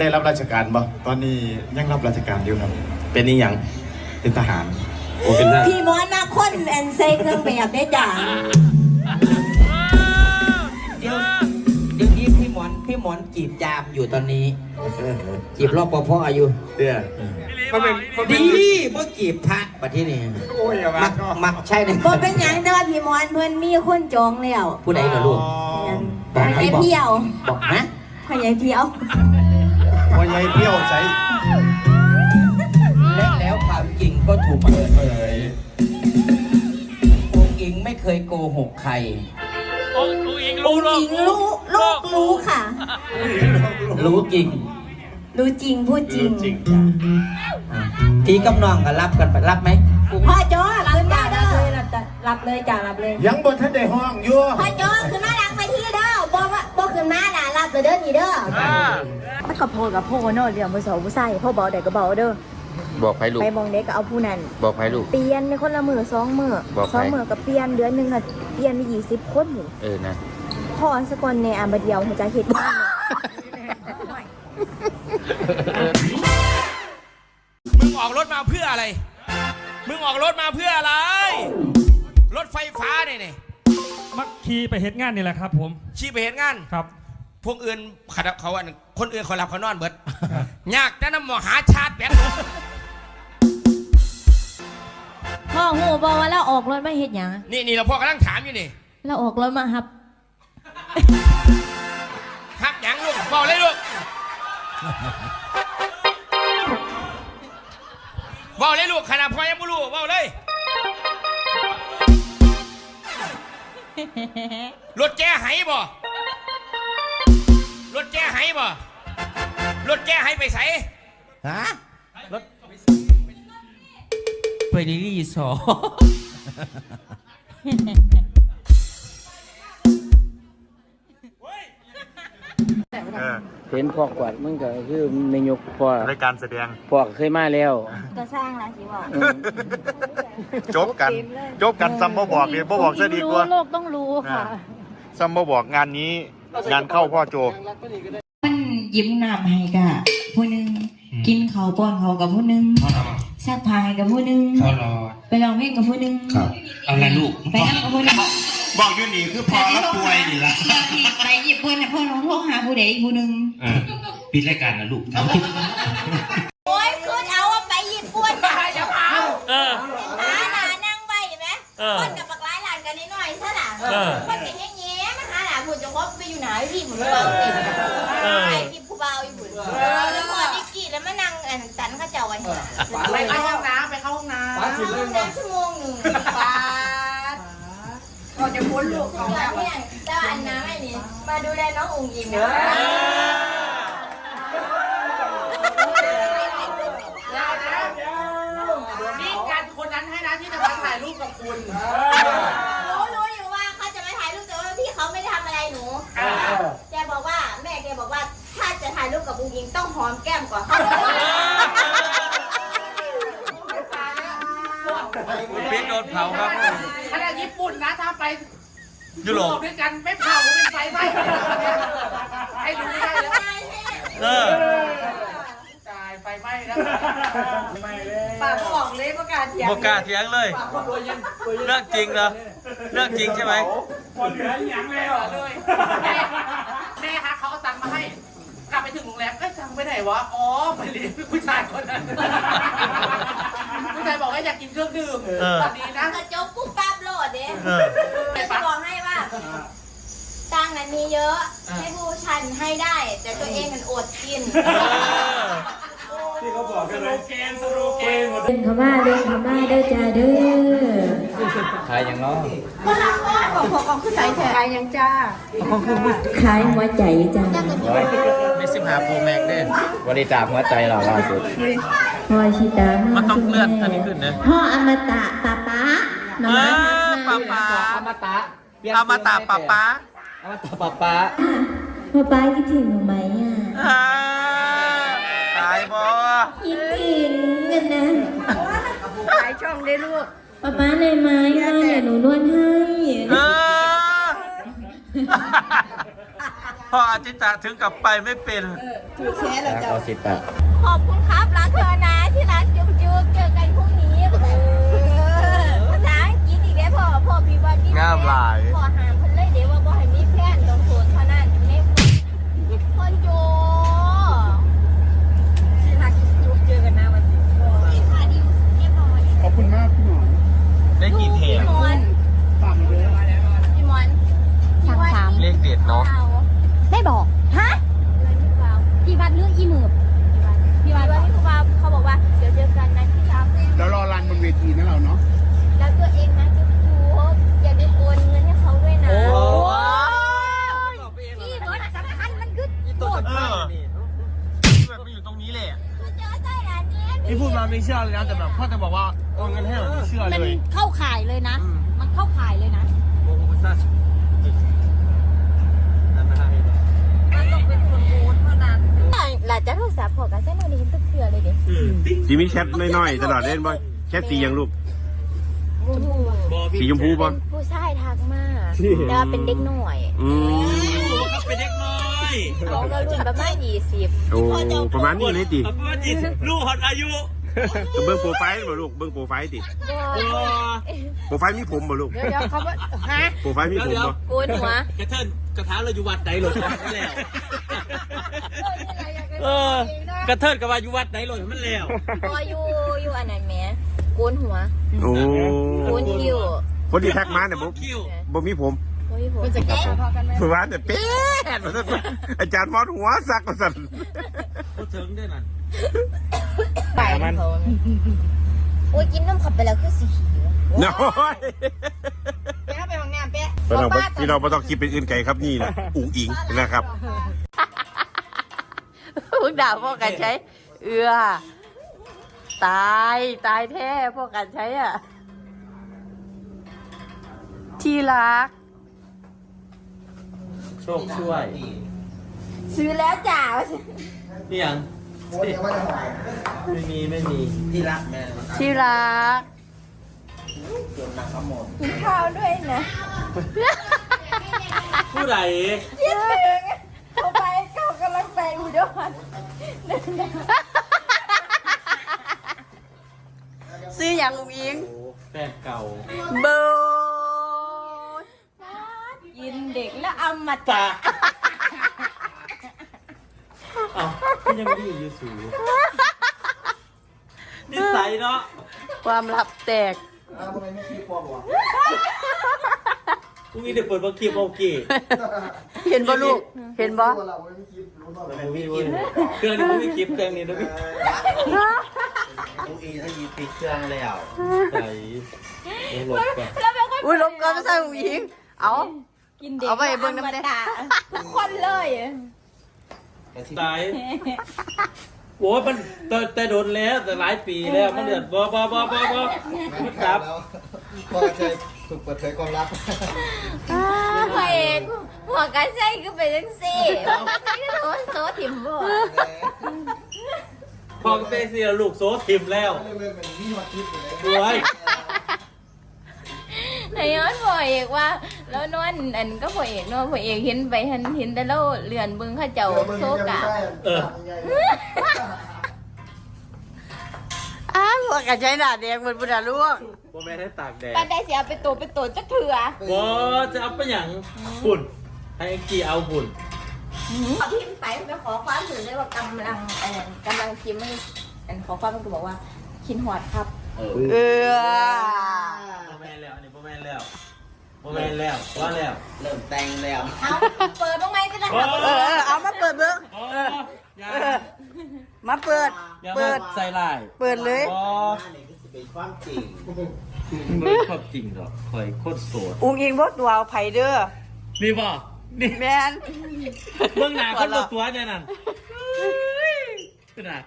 ได้รับราชการบ่ตอนนี้ยังรับราชการอยู่ครับ เป็นนี่ยังเป็นทหารโอ้เป็นได้พี่มอนมาคนแอนเซเครื่องแบบได้จ้ะเดี๋ยวเดี๋ยวนี้พี่หมอนพี่หมอนจีบยามอยู่ตอนนี้จีบรอบปภอายุเตี้ยมันเป็นมันเป็นดีเมื่อจีบพระประเทศนี้โอ้ยอย่ามัมากก็มักใช่ไหมบ่เป็นหยังแต่ว่าพี่มอนเพิ่นมีคนจองแล้วผู้ใดเหรอลูกพ่อใหญ่เพียวบอกนะพ่อใหญ่เพียว พ่อใหญ่เที่ยวใจและแล้วความจริงก็ถูกเปิดเผยองค์อิงไม่เคยโกหกใคร องค์อิงอุรู้งโลอิกงรู้ลูกรู้ค่ะ รู้จริง รู้จริงพูดจริงจริงอะทีกับน้องก็รับกันไปรับไหมพ่อโจ้ขึ้นมาเด้อรับเลยจ้ะรับเลย ยังบนท่านได้ห้องอยู่พ่อโจ้ขึ้นมาดังไปที่เด้อบ่ว่าบ่ขึ้นมาน่ะรับเลยเด้อนี่เด้ออ่า มันก็โพดกับโพดเนาะเรื่องมือสองผู้ใส่พ่อบอกได้ก็บอกเด้อบอกใครลูกไปมองเด็กก็เอาผู้นั้นบอกใครลูกเปลี่ยนในคนละมือสองมือบอกใครสองมือกับเปลี่ยนเดือนหนึงอะเปลี่ยนไปยี่สิบคนอยู่เออนะพ่อสกอนในอันบเดียวหัวใจเห็ดบ้านเลยมึงออกรถมาเพื่ออะไร มึงออกรถมาเพื่ออะไร รถไฟฟ้าเนี่ยนี่มักขี่ไปเฮ็ดงานนี่แหละครับ ผมชี้ไปเห็นงานครับ พวกอื่นเขาเขาอันคนอื่นเขาหลับเขานอนเบิดยากแต่น้ำหมอหาชาติแบตพ่อหูบอกว่าเราออกรถมาเฮ็ดหยังนี่นี่เราพ่อกำลังถามอยู่นี่เราออกรถมาครับฮับหยังลูกบอกเลยลูกบอกเลยลูกขนาดพ่อยังไม่รู้บอกเลยรถแกไหบ่รถแกไหบ่รถแกไหไปใส่ฮะไปดีรีสอเออเห็นพ่อกวาดมึงก็คือไม่ยกพ่อรายการแสดงพ่อก็เคยมาแล้วก็สร้างละสิบอกอืมจบกันจบกันซ้ำบ่บอกเลยบ่บอกซะดีกว่าโลกต้องรู้ค่ะซ้ำบ่บอกงานนี้ งานเข้าพ่อโจ มันยิ้มน้ำให้กะผู้หนึงกินข้าวป้อนเขาวกับผู้หนึงซักผ้าให้กับผู้หนึงเขารอไปร้องเพลงกับผู้หนึงเอาละลูกไปนั่งกับผู้หนึงบอกอยู่นี่คือพอแล้วป่วยนี่ละไปหยิบเพื่อนน่ะเพื่อนน้องโทรหาผู้ใดอีกผู้หนึงปิดรายการนะลูกโอ้ยคุณเอาว่าไปญี่ปุ่นอย่าเผาเออ หาหนานั่งไว้ไหมเออ คนกับปากร้ายหลานกันนิดหน่อยซะล่ะเออ คนเป็นแง่ ว่าไปอยู่ไหนพี่เหมือนเบาติดเออไอ้ที่ผู้เบาอยู่บุญแล้วพอดิกกี้แล้วมานั่งอันตันเข้าเจ้าไว้เนี่ยไปเข้าห้องน้ำไปเข้าห้องน้ำห้องน้ำชั่วโมงหนึ่งป้าก่อนจะพ้นลูกของเราเนี่ยแล้วอันน้ำไอ้นี่มาดูแลน้ององค์หญิงนะ นี่การคนนั้นให้นะที่จะมาถ่ายรูปกับคุณ รู้รู้อยู่ว่าเขาจะมาถ่ายรูปแต่ว่าพี่เขาไม่ได้ทำอะไรหนูแกบอกว่าแม่แกบอกว่าถ้าจะถ่ายรูปกับองค์หญิงต้องหอมแก้มก่อนเขา ปิ๊กโดน เผาครับขณะญี่ปุ่นนะถ้าไปยุโรปด้วยกันไม่เผาเป็นไฟไหม้ให้ดูได้เลยเออตายไฟไหม้แล้วปากบอกเลยประกาศเสียงโอกล้าเถียงเลยเรื่องจริงเหรอเรื่องจริงใช่ไหมเลยแม่แม่ฮะเขาเอาตังค์มาให้กลับไปถึงโรงแรมเอ้ยตังค์ไปไหนวะ อ๋อไปเลี้ยงผู้ชายคนนั้น ผู้ชายบอกว่าอยากกินเครื่องดื่มเออตอนนี้นะกระจกปุ๊บปั๊บโหลดเด้เออจะบอกให้ว่า ตังค์นั้นมีเยอะให้ผู้ชันให้ได้ แต่ตัวเองมันอดกินที่เขาบอกกันเลยสโลแกนสโลแกนเดินเข้ามาเดินเข้ามาเด้อจ้าเด้อขายอย่างน้อก็รักว่า ของของของคือใส่แถมยังจ้าขายหัวใจจ้าไม่สิบหาโปรแม็กเด้บริจาคหัวใจเราล่าสุดพอชิตามันต้องเลื่อนอันนี้ขึ้นนะพ่ออมตะป้าป้าน้องป้าป้าอมตะอมตะป้าป้าอมตะป้าป้าป้าป้าคิดถึงหนูไหมอะอ่าตายบ่คิดถึงกันนะขายช่องได้ลูก ป้าป้าในไหมมาเดี๋ยวหนูนวดให้เออพ่ออาทิตตาถึงกับไปไม่เป็นรักเอาสิบแปดขอบคุณครับรักเธอนะที่รักจุ๊บจุ๊บเจอกันพรุ่งนี้เออภาษาอังกฤษอีกแล้วพ่อพ่อพี่วันนี้ งามหลาย พ่อหามเพิ่นเลยเดี๋ยวว่าบ่ให้มีแฟนต้องโสดเท่านั้นแม่พ่อโจที่รักจุ๊บเจอกันนะวันนี้ค่ะดิวเรียบร้อย ขอบคุณมากพี่หมอ ได้กี่เทป พี่มอน ฝากด้วย พี่มอน สั่งสาม เลขเด็ดเนาะ ได้บอก ฮะ พี่วัดเรื่องอีหมือบ พี่วันพี่ครูบาเขาบอกว่าเดี๋ยวเจอกันนะที่รัก แล้วรอรันบนเวทีนะเราเนาะ แล้วตัวเองนะจุ๊บจุ๊บอย่าไปโอนเงินให้เขาด้วยนะ พี่รถสำคัญมันคือ ตัว เออ แบบมันอยู่ตรงนี้เลย คือเจอใจร้านนี้ นี่พูดมา ไม่เชื่อเลยนะแต่แบบพ่อจะบอกว่าโอนเงินให้เราไม่เชื่อมันเลยเข้าข่ายเลยนะมันเข้าข่ายเลยนะโอ้โหซ่านั่นนะหลังจากโทรศัพท์พอกันใช้โนนี้ตึกเสือเลยเด็กสีมีแชทน้อยๆตลอดเล่นบ่แชทสียังลูกสีชมพูป่ะ ผู้ชายทักมาแต่ว่าเป็นเด็กหน่อยอืมเป็นเด็กน้อยเขาก็รุ่นประมาณยี่สิบโอ้ประมาณนี้เลยติประมาณยี่สิบลูกหอดอายุ ก็เบิ่งโปรไฟล์บ่ลูกเบิ่งโปรไฟล์ติโปรไฟล์มีผมบ่ลูกเดี๋ยวเดี๋ยวเขาว่าฮะโปรไฟล์มีผมบ่โกนหัวกระเทินกระทะเราอยู่วัดไหนหล่นมันแล้วเออกระเทินกับว่าอยู่วัดไหนหล่นมันแล้วพออยู่อยู่อันไหนแหม่โกนหัวโอ้โกนคิ้วคนที่แท็กมาเนี่ยบ่คิวบ่มีผมโอ้ยผมจะแก้พอกันไหมเมื่อวานเนี่ยเป๊ะว่าซั่นอาจารย์มอดหัวสักว่าซั่นพูดถึงด้วยนั่น ไปมัน โอ้ยกินน้ำขับไปแล้วคือสีหิวน้อยไปเข้าไปห้องน้ำเป๊ะพี่น้องบ่พี่น้องบ่ต้องคิดเป็นอื่นไกลครับนี่แหละอุ๋งอิงนะครับพึ่งด่าพ่อกันใช้ เอือ ตายตายแท้พ่อกันใช้อะ ที่รัก โชคช่วย ซื้อแล้วจ้า นี่ยัง ไม่มีไม่มีที่รักแม่ที่รักกินข้าวด้วยนะผู้ใดคิดถึงเขาไปเขากำลังไปอุดรซื้ออย่างอุ้งอิงโอ้แฟนเก่าเบอร์กินเด็กแล้วอมตะ ตาเอ้าก็ ยังดีอยู่สูงนิสัยเนาะความลับแตกพรุ่งนี้เดี๋ยวเปิดบังคีบโอเคเห็นบ่ลูก เห็นบ่เครื่องนี้ไม่มีคลิปเครื่องนี้นะพี่ลูกอีถ้ายีปิดเครื่องแล้วใส่หลบก่อนอุ้ยลบก็ไม่ใช่อุ้งอิงเอากินเด็กเอาไปเบิ่งน้ำแดงทุกคนเลย ตายโอ้ยมันแต่แต่โดนแล้วแต่หลายปีแล้วมันเดือดบ่บ่บ่บ่บ่มันจับพ่อเคยถูกเปิดเผยความลับพระเอกหัวกันใช่คือเป็นจังซี่นี่ก็โดนโซถิ่มบ่พอก็เป็นเสียลูกโซทิมแล้วโอ้ย นายย้อนพ่อเอกว่า แล้วนอนอันก็พ่อเอกเนาะพ่อเอกเห็นไปเห็นเห็นแต่เราเลื่อนเบิ่งเขาเจ้าโซกะเออ อ้าวพ่อกันใช้หน้าแดงเหมือนบุญดาลูกบ่แม่นให้ตากแดดปานใดสิเอาไปโตไปโตจักเถื่อบ่จะเอาไปหยังหุ่นให้ไอ้กี่เอาหุ่นพิมพ์ไปไปขอความถึงเลยว่ากำลังอันนั้นกำลังพิมพ์ให้อันขอความมันก็บอกว่าคินหอดครับ เออ เออบ่แม่น แล้วอันนี้บ่แม่นแล้วบ่แม่นแล้วว่าแล้วเริ่มแต่งแล้วเอาเปิดตรงไหนก็ได้โอ้เออเออเอามาเปิดเบิ้งโอ้อย่าเออมาเปิด อย่าเปิดมาใส่ลายเปิดเลย บ่อันนี้ก็จะเป็นความจริงมันเป็นความจริงหรอกข่อยโคตรโสดอุ้งอิงบ่ตัวเอาไผเด้อนี่บ่นี่แมนเบื้องหน้าคนบ่ตัวเนี่ยนั่นคือน่ะ